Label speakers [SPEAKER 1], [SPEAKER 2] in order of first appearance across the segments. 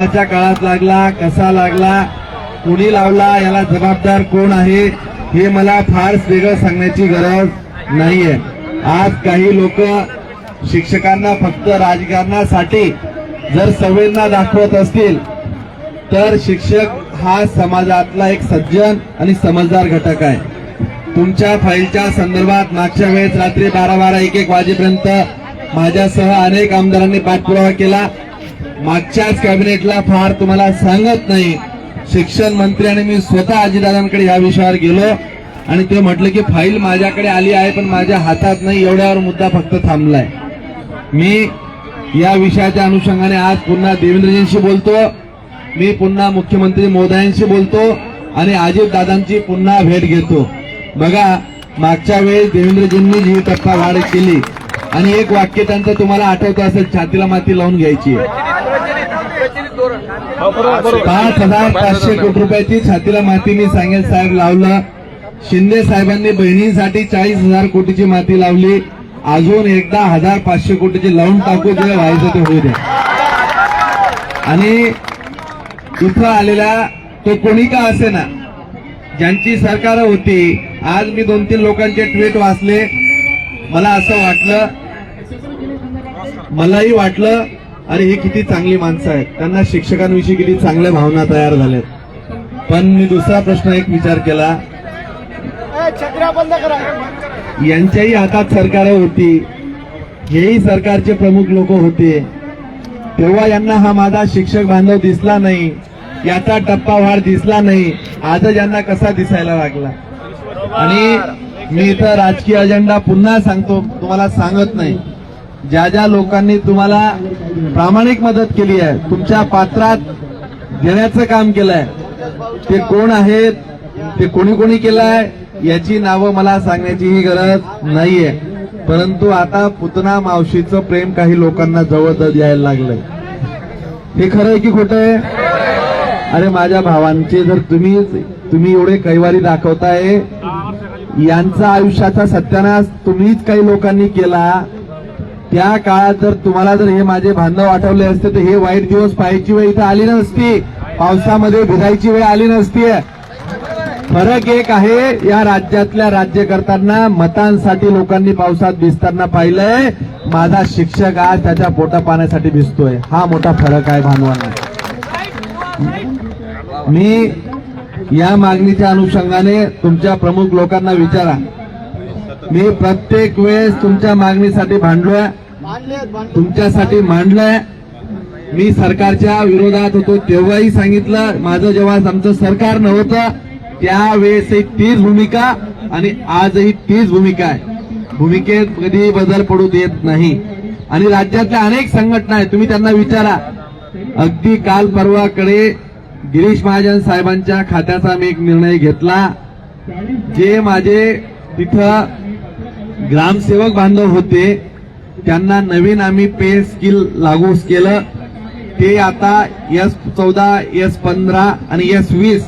[SPEAKER 1] कोणाच्या काळात लागला कसा लागला कोणी लावला याला जबाबदार कोण आहे हे मला फार वेगळं सांगण्याची गरज नाहीये. आज काही लोक शिक्षकांना फक्त राजकारणासाठी जर संवेदना दाखवत असतील तर शिक्षक हा समाजातला एक सज्जन आणि समजदार घटक आहे. तुमच्या फाईलच्या संदर्भात मागच्या वेळेस रात्री बारा बारा एक एक वाजेपर्यंत माझ्यासह अनेक आमदारांनी पाठपुरावा केला. मागच्याच कॅबिनेटला फार तुम्हाला सांगत नाही. शिक्षण मंत्री आणि मी स्वतः अजितदादांकडे या विषयावर गेलो आणि ते म्हटलं की फाईल माझ्याकडे आली आहे पण माझ्या हातात नाही एवढ्यावर मुद्दा फक्त थांबलाय. मी या विषयाच्या अनुषंगाने आज पुन्हा देवेंद्रजींशी बोलतो मी पुन्हा मुख्यमंत्री मोदयांशी बोलतो आणि अजितदादांची पुन्हा भेट घेतो. बघा मागच्या वेळेस देवेंद्रजींनी जी टप्पा वाढ केली आणि एक वाक्य त्यांचं तुम्हाला आठवतं असेल छातीला माती लावून घ्यायची. पाच हजार पाचशे कोटी रुपयाची छातीला माती मी सांगेल साहेब लावलं. शिंदे साहेबांनी बहिणींसाठी चाळीस हजार कोटीची माती लावली. अजून एकदा हजार पाचशे कोटीची लावून टाकू जे व्हायचं ते होऊ द्या. आणि इथं आलेला तो कोणी का असे ना ज्यांची सरकार होती. आज मी दोन तीन लोकांचे ट्विट वाचले. मला असं वाटलं मलाही वाटलं अरे हे किती चांगली माणसं आहेत. त्यांना शिक्षकांविषयी किती चांगल्या भावना तयार झाल्यात. पण मी दुसरा प्रश्न एक विचार केला. यांच्याही हातात सरकार होती. हेही सरकारचे प्रमुख लोक होते. तेव्हा यांना हा माझा शिक्षक बांधव दिसला नाही. याचा टप्पा वाढ दिसला नाही. आज यांना कसा दिसायला लागला? आणि मी इथं राजकीय अजेंडा पुन्हा सांगतो तुम्हाला सांगत नाही. ज्या ज्या लोकांनी तुम्हाला प्रामाणिक मदत केली आहे तुमच्या पात्रात देण्याचं काम केलंय ते कोण आहेत ते कोणी कोणी केलंय याची नावं मला सांगण्याचीही गरज नाहीये. परंतु आता पुतना मावशीचं प्रेम काही लोकांना जवळ यायला लागलंय. हे खरं आहे की खोटं आहे? अरे माझ्या भावांचे जर तुम्ही तुम्ही एवढे कैवारी दाखवताय यांचा आयुष्याचा सत्यानाश तुम्हीच काही लोकांनी केला. त्या काळात जर तुम्हाला जर हे माझे बांधव आठवले असते तर हे वाईट दिवस पाहायची वेळ इथं आली नसती. पावसामध्ये भिजायची वेळ आली नसती. फरक एक आहे या राज्यातल्या राज्यकर्त्यांना मतांसाठी लोकांनी पावसात भिजताना पाहिलंय. माझा शिक्षक आज त्याच्या पोटा पाण्यासाठी भिजतोय. हा मोठा फरक आहे भानवांना. मी या मागणीच्या अनुषंगाने तुमच्या प्रमुख लोकांना विचारा. मी प्रत्येक वेळेस तुमच्या मागणीसाठी भांडलोय. तुमच्यासाठी मांडलंय. मी सरकारच्या विरोधात होतो. तेव्हाही सांगितलं माझं जेव्हा आमचं सरकार नव्हतं त्यावेळेसही तीच भूमिका आणि आजही तीच भूमिका आहे. भूमिकेत कधी बदल पडू देत नाही. आणि राज्यातल्या अनेक संघटना आहेत तुम्ही त्यांना विचारा. अगदी काल परवाकडे गिरीश महाजन साहेबांच्या खात्याचा मी एक निर्णय घेतला जे माझे तिथं ग्रामसेवक बांधव होते त्यांना नवीन आम्ही पे स्किल लागू केलं. ते आता एस चौदा एस पंधरा आणि एस वीस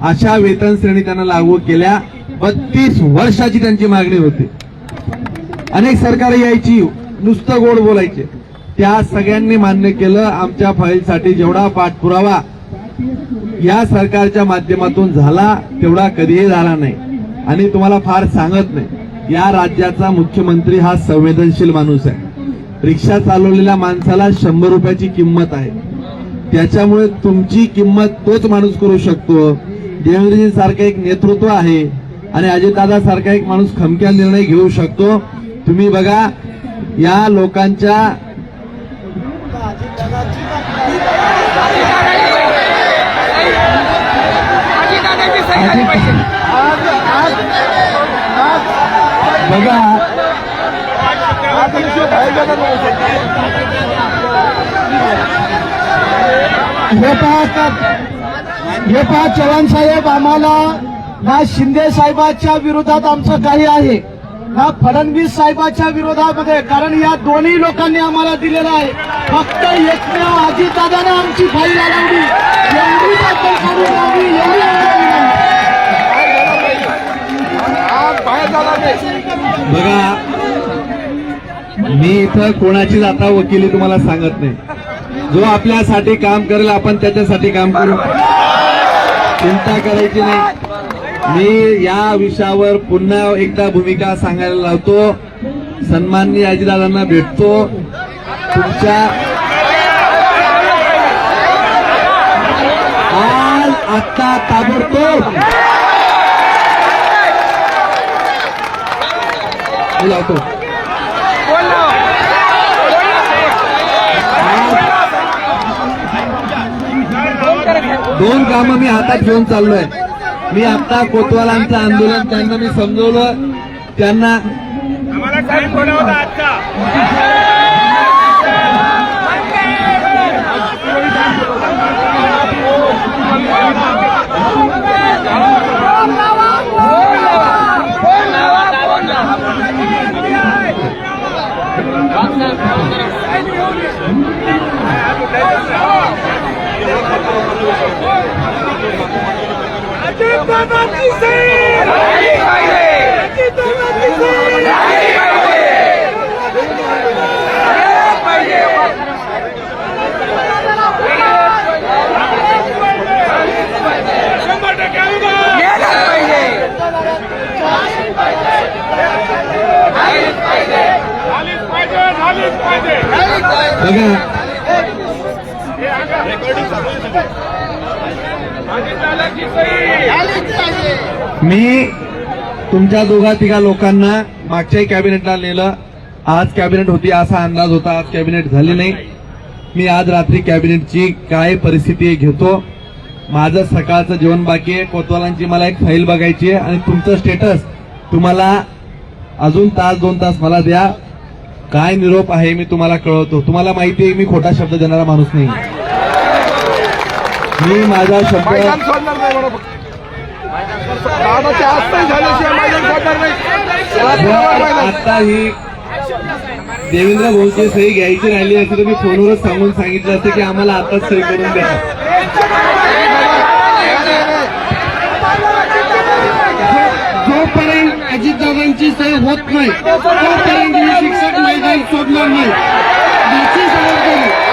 [SPEAKER 1] अशा वेतन श्रेणी त्यांना लागू केल्या. बत्तीस वर्षाची त्यांची मागणी होती. अनेक सरकार यायची नुसतं गोड बोलायचे. त्या सगळ्यांनी मान्य केलं आमच्या फाईलसाठी जेवढा पाठपुरावा या सरकारच्या माध्यमातून झाला तेवढा कधीही झाला नाही. आणि तुम्हाला फार सांगत नाही या राज्याचा मुख्यमंत्री हा संवेदनशील माणूस आहे. रिक्षा चालवलेल्या माणसाला शंभर रुपयाची किंमत आहे. त्याच्यामुळे तुमची किंमत तोच माणूस करू शकतो. देवेंद्रजी सारखं एक नेतृत्व आहे आणि अजितदादा सारखा एक माणूस खमक्या निर्णय घेऊ शकतो. तुम्ही बघा या लोकांच्या
[SPEAKER 2] आज आज आज
[SPEAKER 1] बघा.
[SPEAKER 2] हे हे पहा चव्हाण साहेब आम्हाला ना शिंदे साहेबाच्या विरोधात आमचं काही आहे. ना फडणवीस साहेबाच्या विरोधामध्ये कारण या दोन्ही लोकांनी आम्हाला दिलेलं आहे. फक्त एकमेव अजितदादाने आमची फाईल अडवली एवढी बद्दल काढून लावली एवढी अडवली नाही.
[SPEAKER 1] बघा मी इथं कोणाचीच आता वकिली तुम्हाला सांगत नाही. जो आपल्यासाठी काम करेल आपण त्याच्यासाठी काम करू. चिंता करायची नाही. मी या विषयावर पुन्हा एकदा भूमिका सांगायला लावतो. सन्माननीय आजीदादांना भेटतो. तुमच्या आज आत्ता ताबडतोब मी लावतो दोन कामं मी हातात घेऊन चाललोय. मी आता कोतवालांचं आंदोलन त्यांना मी समजवलं. त्यांना
[SPEAKER 3] आम्हाला टाइम थोडा होता आजचा अजितदादांची सैर! अजितदादांची सैर! शंभर टक्के अनुदान! झालीच पाहिजे झालीच पाहिजे
[SPEAKER 1] बघा. मी तुमच्या दोघा तिघा लोकांना मागच्याही कॅबिनेटला नेलं. आज कॅबिनेट होती असा अंदाज होता. आज कॅबिनेट झाली नाही. मी आज रात्री कॅबिनेटची काय परिस्थिती घेतो. माझं सकाळचं जेवण बाकी आहे. कोतवालांची मला एक फाईल बघायची आहे. आणि तुमचं स्टेटस तुम्हाला अजून तास दोन तास मला द्या. काय निरोप आहे मी तुम्हाला कळवतो. तुम्हाला माहिती आहे मी खोटा शब्द देणारा माणूस नाही. मी माझा शब्द आता ही देवेंद्र भाऊची सही घ्यायची राहिली असती तर मी फोनवरच सांगून सांगितलं असतं की आम्हाला आताच सही करून द्या. सही होत नाही. तोपर्यंत मी शिक्षक मैदान सोडणार नाही. याची जबाबदारी.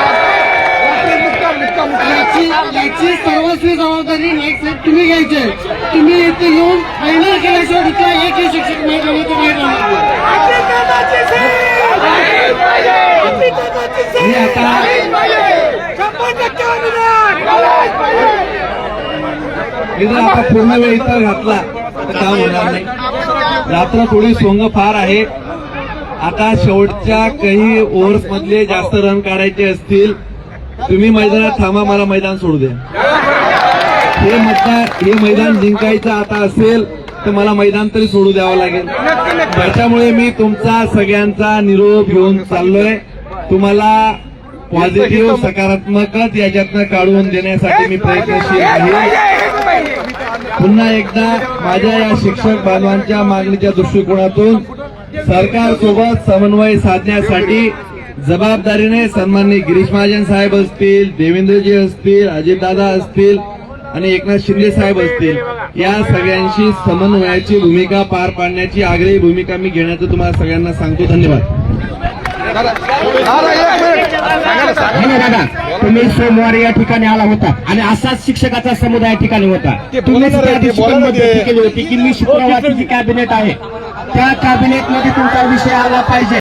[SPEAKER 1] याची सर्वस्वी जबाबदारी नाईक साहेब तुम्ही घ्यायची आहे. तुम्ही इथे येऊन फायनल केल्याशिवाय तिथला एकही शिक्षक मैदानाचं बाहेर मी! आता पूर्ण वेळ इथं घातला. तर होणार नाही? रात्र थोडी सोंग फार आहे. आता शेवटच्या काही ओव्हर्स मधले जास्त रन काढायचे असतील तुम्ही मैदानात थांबा मला मैदान सोडू द्या. हे मतदार हे मैदान जिंकायचं आता असेल तर मला मैदान तरी सोडू द्यावं लागेल. त्याच्यामुळे मी तुमचा सगळ्यांचा निरोप घेऊन चाललोय. तुम्हाला पॉझिटिव्ह सकारात्मकच याच्यातनं काढून देण्यासाठी मी प्रयत्नशील आहे. पुन्हा एकदा माझ्या या शिक्षक बांधवांच्या मागणीच्या दृष्टिकोनातून सरकारसोबत समन्वय साधण्यासाठी जबाबदारीने सन्माननीय गिरीश महाजन साहेब असतील देवेंद्रजी असतील अजितदादा असतील आणि एकनाथ शिंदे साहेब असतील या सगळ्यांशी समन्वयाची भूमिका पार पाडण्याची आग्रही भूमिका मी घेण्याचं तुम्हाला सगळ्यांना सांगतो. धन्यवाद.
[SPEAKER 4] दादा तुम्ही सोमवारी या ठिकाणी आला होता आणि असाच शिक्षकाचा समुदाय या ठिकाणी होता. मध्यस्थी केली होती की मी शुक्रवारची जी कॅबिनेट आहे त्या कॅबिनेटमध्ये तुमचा विषय आला पाहिजे.